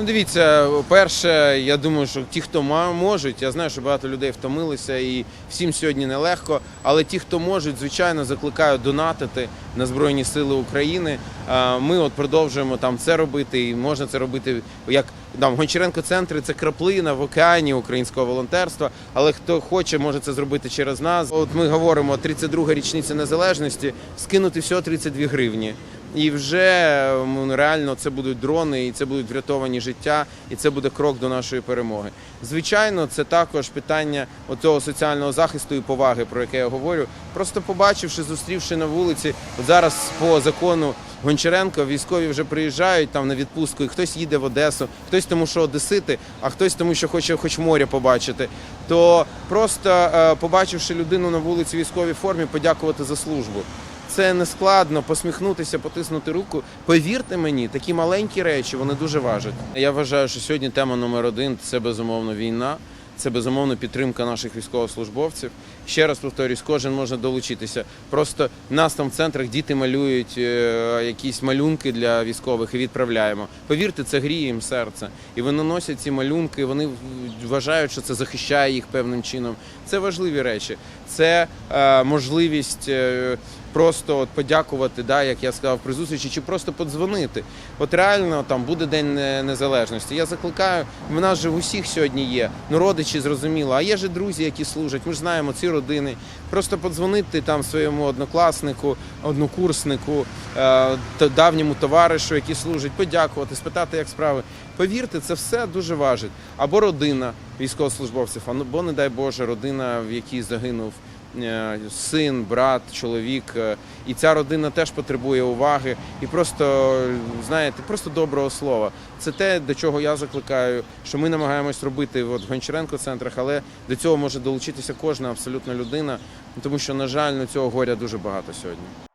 Ну, дивіться, перше, я думаю, що ті, хто можуть, я знаю, що багато людей втомилися і всім сьогодні нелегко. Але ті, хто можуть, звичайно, закликаю донатити на Збройні Сили України. Ми от продовжуємо там це робити, і можна це робити як там Гончаренко центри це краплина в океані українського волонтерства. Але хто хоче, може це зробити через нас. От ми говоримо 32-га річниця незалежності, скинути всього 32 гривні. І вже ну, реально це будуть дрони, і це будуть врятовані життя, і це буде крок до нашої перемоги. Звичайно, це також питання цього соціального захисту і поваги, про яке я говорю. Просто побачивши, зустрівши на вулиці, от зараз по закону Гончаренко військові вже приїжджають там на відпустку, і хтось їде в Одесу, хтось тому, що одесити, а хтось тому, що хоче хоч море побачити. То просто е, побачивши людину на вулиці в військовій формі, подякувати за службу. Це не складно посміхнутися, потиснути руку. Повірте мені, такі маленькі речі вони дуже важать. Я вважаю, що сьогодні тема номер один це безумовно війна. Це безумовно підтримка наших військовослужбовців. Ще раз повторюсь, кожен може долучитися. Просто нас там в центрах діти малюють е, якісь малюнки для військових і відправляємо. Повірте, це гріє їм серце. І вони носять ці малюнки. Вони вважають, що це захищає їх певним чином. Це важливі речі. Це е, можливість. е, Просто от подякувати, да, як я сказав при зустрічі, чи просто подзвонити. От реально там буде День Незалежності. Я закликаю, в нас же в усіх сьогодні є. Ну, родичі зрозуміло, а є же друзі, які служать. Ми ж знаємо ці родини. Просто подзвонити там своєму однокласнику, однокурснику, е, давньому товаришу, який служить, подякувати, спитати, як справи. Повірте, це все дуже важить. Або родина військовослужбовців, або, не дай Боже, родина, в якій загинув е, син, брат, чоловік. І ця родина теж потребує уваги і просто знаєте, просто доброго слова. Це те, до чого я закликаю, що ми намагаємось робити в Гончаренко центрах, але до цього може долучитися кожна абсолютно людина, тому що, на жаль, на цього горя дуже багато сьогодні.